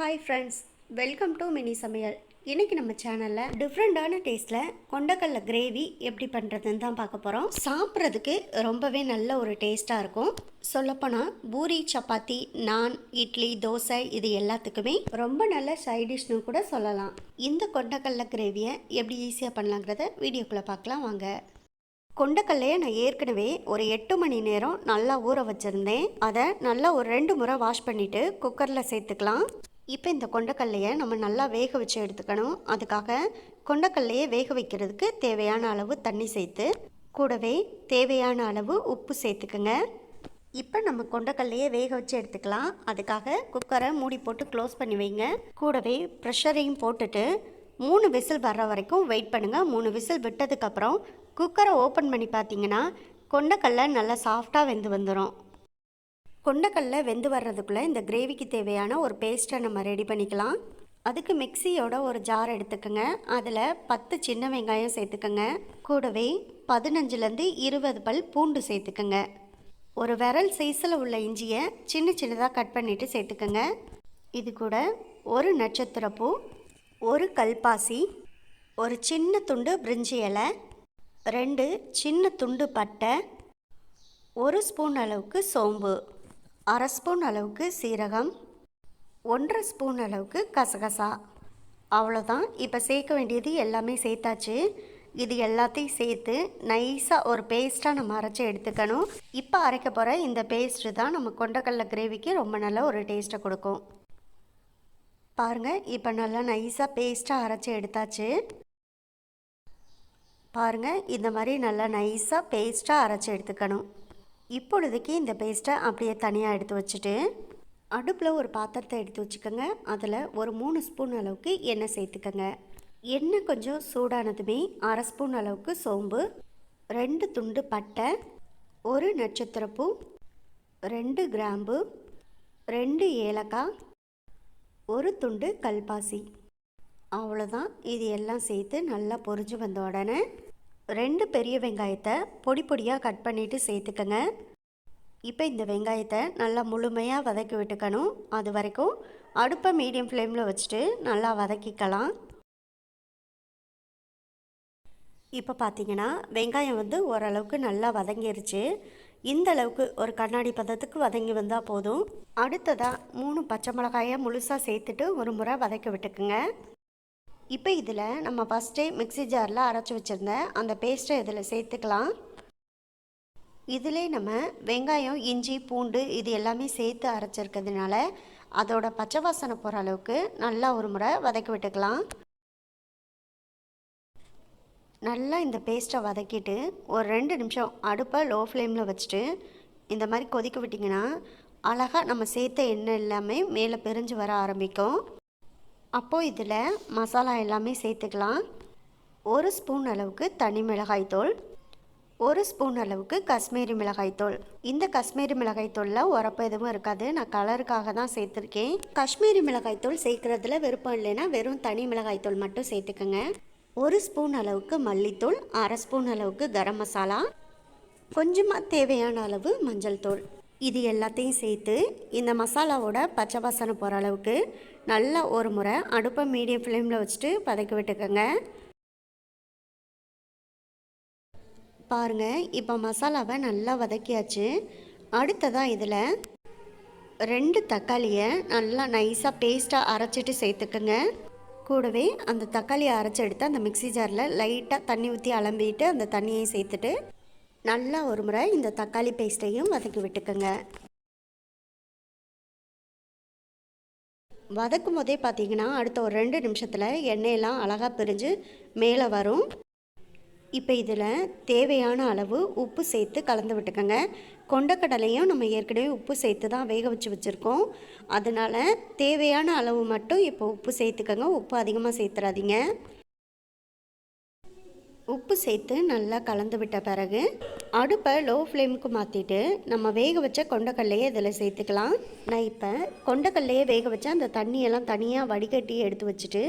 Hi friends welcome to mini சமையல் இன்றைக்கி நம்ம சேனலில் டிஃப்ரெண்ட்டான டேஸ்ட்டில் கொண்டக்கடல கிரேவி எப்படி பண்ணுறதுன்னு தான் பார்க்க போகிறோம் சாப்பிட்றதுக்கு ரொம்பவே நல்ல ஒரு டேஸ்ட்டாக இருக்கும். சொல்லப்போனால் பூரி சப்பாத்தி நான் இட்லி தோசை இது எல்லாத்துக்குமே ரொம்ப நல்ல சைடிஷ்னு கூட சொல்லலாம். இந்த கொண்டக்கடல கிரேவியை எப்படி ஈஸியாக பண்ணலாங்கிறத வீடியோக்குள்ளே பார்க்கலாம் வாங்க. கொண்டக்கல்லையை நான் ஏற்கனவே ஒரு எட்டு மணி நேரம் நல்லா ஊற வச்சுருந்தேன். அதை நல்லா ஒரு ரெண்டு முறை வாஷ் பண்ணிவிட்டு குக்கரில் சேர்த்துக்கலாம். இப்போ இந்த கொண்டக்கல்லையை நம்ம நல்லா வேக வச்சு எடுத்துக்கணும். அதுக்காக கொண்டக்கல்லையை வேக வைக்கிறதுக்கு தேவையான அளவு தண்ணி சேர்த்து கூடவே தேவையான அளவு உப்பு சேர்த்துக்குங்க. இப்போ நம்ம கொண்டக்கல்லையே வேக வச்சு எடுத்துக்கலாம். அதுக்காக குக்கரை மூடி போட்டு க்ளோஸ் பண்ணி வைங்க. கூடவே ப்ரெஷரையும் போட்டுட்டு மூணு விசில் வர்ற வரைக்கும் வெயிட் பண்ணுங்கள் மூணு விசில் விட்டதுக்கப்புறம் குக்கரை ஓப்பன் பண்ணி பார்த்தீங்கன்னா கொண்டக்கல்லை நல்லா சாஃப்டாக வெந்து வந்துடும் கொண்டக்கல்ல வெந்து வர்றதுக்குள்ளே இந்த கிரேவிக்கு தேவையான ஒரு பேஸ்ட்டை நம்ம ரெடி பண்ணிக்கலாம். அதுக்கு மிக்சியோட ஒரு ஜார் எடுத்துக்கோங்க. அதில் பத்து சின்ன வெங்காயம் சேர்த்துக்கோங்க. கூடவே பதினஞ்சுலேருந்து இருபது பல் பூண்டு சேர்த்துக்கோங்க. ஒரு விரல் சைஸில் உள்ள இஞ்சியை சின்ன சின்னதாக கட் பண்ணிவிட்டு சேர்த்துக்கோங்க. இது கூட ஒரு நட்சத்திரப்பூ ஒரு கல்பாசி ஒரு சின்ன துண்டு பிரிஞ்சி இலை ரெண்டு சின்ன துண்டு பட்டை ஒரு ஸ்பூன் அளவுக்கு சோம்பு. அரை ஸ்பூன் அளவுக்கு சீரகம் ஒன்றரை ஸ்பூன் அளவுக்கு கசகசா. அவ்வளோதான் இப்போ சேர்க்க வேண்டியது எல்லாமே சேர்த்தாச்சு. இது எல்லாத்தையும் சேர்த்து நைஸாக ஒரு பேஸ்ட்டாக நம்ம அரைச்சி எடுத்துக்கணும். இப்போ அரைக்க போகிற இந்த பேஸ்ட்டு தான் நம்ம கொண்டக்கடல கிரேவிக்கு ரொம்ப நல்ல ஒரு டேஸ்ட்டை கொடுக்கும். பாருங்கள் இப்போ நல்லா நைஸாக பேஸ்ட்டாக அரைச்சி எடுத்தாச்சு. பாருங்கள் இந்த மாதிரி நல்லா நைஸாக பேஸ்ட்டாக அரைச்சி எடுத்துக்கணும். இப்பொழுதுக்கு இந்த பேஸ்ட்டை அப்படியே தனியாக எடுத்து வச்சுட்டு அடுப்பில் ஒரு பாத்திரத்தை எடுத்து வச்சுக்கோங்க. அதில் ஒரு மூணு ஸ்பூன் அளவுக்கு எண்ணெய் சேர்த்துக்கோங்க. எண்ணெய் கொஞ்சம் சூடானதுமே அரை ஸ்பூன் அளவுக்கு சோம்பு ரெண்டு துண்டு பட்டை ஒரு நட்சத்திரப்பூ ரெண்டு கிராம்பு ரெண்டு ஏலக்காய் ஒரு துண்டு கல்பாசி. அவ்வளோதான் இது எல்லாம் சேர்த்து நல்லா பொரிஞ்சு வந்த உடனே ரெண்டு பெரிய வெங்காயத்தை பொடி பொடியாக கட் பண்ணிவிட்டு சேர்த்துக்கங்க. இப்போ இந்த வெங்காயத்தை நல்லா முழுமையாக வதக்கி விட்டுக்கணும். அது வரைக்கும் அடுப்பை மீடியம் ஃப்ளேமில் வச்சுட்டு நல்லா வதக்கிக்கலாம். இப்போ பார்த்தீங்கன்னா வெங்காயம் வந்து ஓரளவுக்கு நல்லா வதங்கிருச்சு. இந்த அளவுக்கு ஒரு கண்ணாடி பதத்துக்கு வதங்கி வந்தால் போதும். அடுத்ததாக மூணு பச்சை மிளகாயை முழுசாக சேர்த்துட்டு ஒரு முறை வதக்கி விட்டுக்குங்க. இப்போ இதில் நம்ம ஃபஸ்ட்டே மிக்ஸி ஜாரில் அரைச்சி வச்சுருந்த அந்த பேஸ்ட்டை இதில் சேர்த்துக்கலாம். இதிலே நம்ம வெங்காயம் இஞ்சி பூண்டு இது எல்லாமே சேர்த்து அரைச்சிருக்கிறதுனால அதோட பச்சை வாசனை போகிற அளவுக்கு நல்லா ஒரு முறை வதக்கி விட்டுக்கலாம். நல்லா இந்த பேஸ்ட்டை வதக்கிட்டு ஒரு ரெண்டு நிமிஷம் அடுப்பை லோ ஃப்ளேமில் வச்சுட்டு இந்த மாதிரி கொதிக்க விட்டிங்கன்னா அழகாக நம்ம சேர்த்த எண்ணெய் எல்லாமே மேலே பிரிஞ்சு வர ஆரம்பிக்கும். அப்போது இதில் மசாலா எல்லாமே சேர்த்துக்கலாம். ஒரு ஸ்பூன் அளவுக்கு தனி மிளகாய்த்தூள் ஒரு ஸ்பூன் அளவுக்கு காஷ்மீரி மிளகாய்த்தூள் இந்த காஷ்மீரி மிளகாய்த்தூளில் உரப்பு எதுவும் இருக்காது. நான் கலருக்காக தான் சேர்த்துருக்கேன். காஷ்மீரி மிளகாய்த்தூள் சேர்க்குறதுல விருப்பம் இல்லைன்னா வெறும் தனி மிளகாய்த்தூள் மட்டும் சேர்த்துக்கோங்க. ஒரு ஸ்பூன் அளவுக்கு மல்லித்தூள் அரை ஸ்பூன் அளவுக்கு கரம் மசாலா கொஞ்சமாக தேவையான அளவு மஞ்சள் தூள். இது எல்லாத்தையும் சேர்த்து இந்த மசாலாவோட பச்சை வாசனை போகிற அளவுக்கு நல்லா ஒரு முறை அடுப்பை மீடியம் ஃப்ளேமில் வச்சுட்டு பதக்கி விட்டுக்கோங்க. பாருங்கள் இப்போ மசாலாவை நல்லா வதக்கியாச்சு. அடுத்ததாக இதில் ரெண்டு தக்காளியை நல்லா நைஸாக பேஸ்ட்டாக அரைச்சிட்டு சேர்த்துக்குங்க. கூடவே அந்த தக்காளியை அரைச்சி எடுத்து அந்த மிக்ஸி ஜாரில் லைட்டாக தண்ணி ஊற்றி அலம்பிட்டு அந்த தண்ணியையும் சேர்த்துட்டு நல்லா ஒரு முறை இந்த தக்காளி பேஸ்ட்டையும் வதக்கி விட்டுக்கோங்க. வதக்கும் போதே பார்த்தீங்கன்னா அடுத்த ஒரு ரெண்டு நிமிஷத்தில் எண்ணெயெல்லாம் அழகாக பிரிஞ்சு மேலே வரும். இப்போ இதில் தேவையான அளவு உப்பு சேர்த்து கலந்து விட்டுக்கோங்க. கொண்டக்கடலையும் நம்ம ஏற்கனவே உப்பு சேர்த்து தான் வேக வச்சு வச்சுருக்கோம். அதனால் தேவையான அளவு மட்டும் இப்போ உப்பு சேர்த்துக்கோங்க. உப்பு அதிகமாக சேர்த்துறாதீங்க. உப்பு சேர்த்து நல்லா கலந்து விட்ட பிறகு அடுப்பை லோ ஃப்ளேமுக்கு மாற்றிட்டு நம்ம வேக வச்ச கொண்டக்கல்லையே இதில் சேர்த்துக்கலாம். நான் இப்போ கொண்டக்கல்லையே வேக வச்ச அந்த தண்ணியெல்லாம் தனியாக வடிகட்டி எடுத்து வச்சுட்டு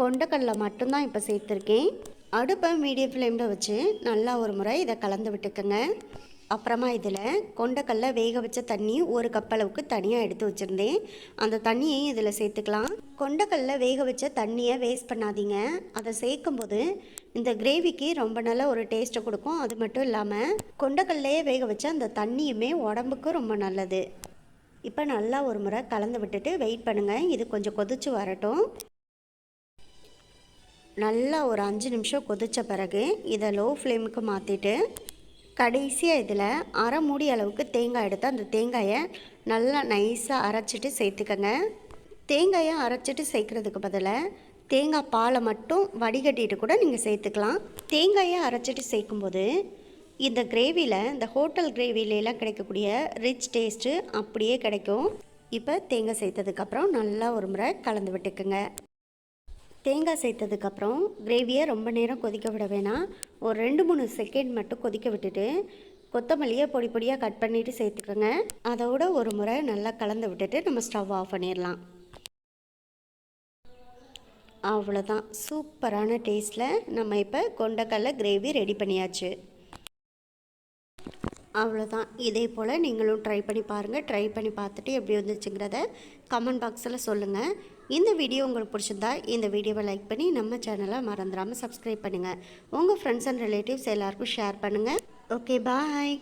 கொண்டக்கல்லை மட்டும்தான் இப்போ சேர்த்துருக்கேன். அடுப்பை மீடியம் ஃப்ளேமில் வச்சு நல்லா ஒரு முறை இதை கலந்து விட்டுக்கோங்க. அப்புறமா இதில் கொண்டக்கல்ல வேக வச்ச தண்ணி ஒரு கப் அளவுக்கு தனியாக எடுத்து வச்சுருந்தேன். அந்த தண்ணியையும் இதில் சேர்த்துக்கலாம். கொண்டக்கல்ல வேக வச்ச தண்ணியை வேஸ்ட் பண்ணாதீங்க. அதை சேர்க்கும்போது இந்த கிரேவிக்கு ரொம்ப நல்ல ஒரு டேஸ்ட்டை கொடுக்கும். அது மட்டும் இல்லாமல் கொண்டக்கல்லையே வேக வச்ச அந்த தண்ணியுமே உடம்புக்கு ரொம்ப நல்லது. இப்போ நல்லா ஒரு முறை கலந்து விட்டுட்டு வெயிட் பண்ணுங்கள் இது கொஞ்சம் கொதிச்சு வரட்டும். நல்லா ஒரு அஞ்சு நிமிஷம் கொதித்த பிறகு இதை லோ ஃப்ளேமுக்கு மாற்றிட்டு கடைசியாக இதில் அரை மூடி அளவுக்கு தேங்காய் எடுத்து அந்த தேங்காயை நல்லா நைஸாக அரைச்சிட்டு சேர்த்துக்கங்க. தேங்காயை அரைச்சிட்டு சேர்க்குறதுக்கு பதிலாக தேங்காய் பாலை மட்டும் வடிகட்டிட்டு கூட நீங்கள் சேர்த்துக்கலாம். தேங்காயை அரைச்சிட்டு சேர்க்கும்போது இந்த கிரேவியில் இந்த ஹோட்டல் கிரேவிலெலாம் கிடைக்கக்கூடிய ரிச் டேஸ்ட்டு அப்படியே கிடைக்கும். இப்போ தேங்காய் சேர்த்ததுக்கப்புறம் நல்லா ஒரு முறை கலந்து விட்டுக்குங்க. தேங்காய் சேர்த்ததுக்கப்புறம் கிரேவியை ரொம்ப நேரம் கொதிக்க விட வேணாம். ஒரு ரெண்டு மூணு செகண்ட் மட்டும் கொதிக்க விட்டுட்டு கொத்தமல்லியை பொடி பொடியாக கட் பண்ணிவிட்டு சேர்த்துக்கோங்க. அதோட ஒரு முறை நல்லா கலந்து விட்டுட்டு நம்ம ஸ்டவ் ஆஃப் பண்ணிடலாம். அவ்வளோதான் சூப்பரான டேஸ்ட்டில் நம்ம இப்போ கொண்டக்கடல கிரேவி ரெடி பண்ணியாச்சு. அவ்வளோதான் இதே போல் நீங்களும் ட்ரை பண்ணி பாருங்கள் ட்ரை பண்ணி பார்த்துட்டு எப்படி வந்துச்சுங்கிறத கமெண்ட் பாக்ஸில் சொல்லுங்கள் இந்த வீடியோ உங்களுக்கு பிடிச்சிருந்தா இந்த வீடியோவை லைக் பண்ணி நம்ம சேனலை மறந்துடாமல் சப்ஸ்கிரைப் பண்ணுங்கள் உங்கள் ஃப்ரெண்ட்ஸ் அண்ட் ரிலேட்டிவ்ஸ் எல்லாருக்கும் ஷேர் பண்ணுங்கள் ஓகே பாய்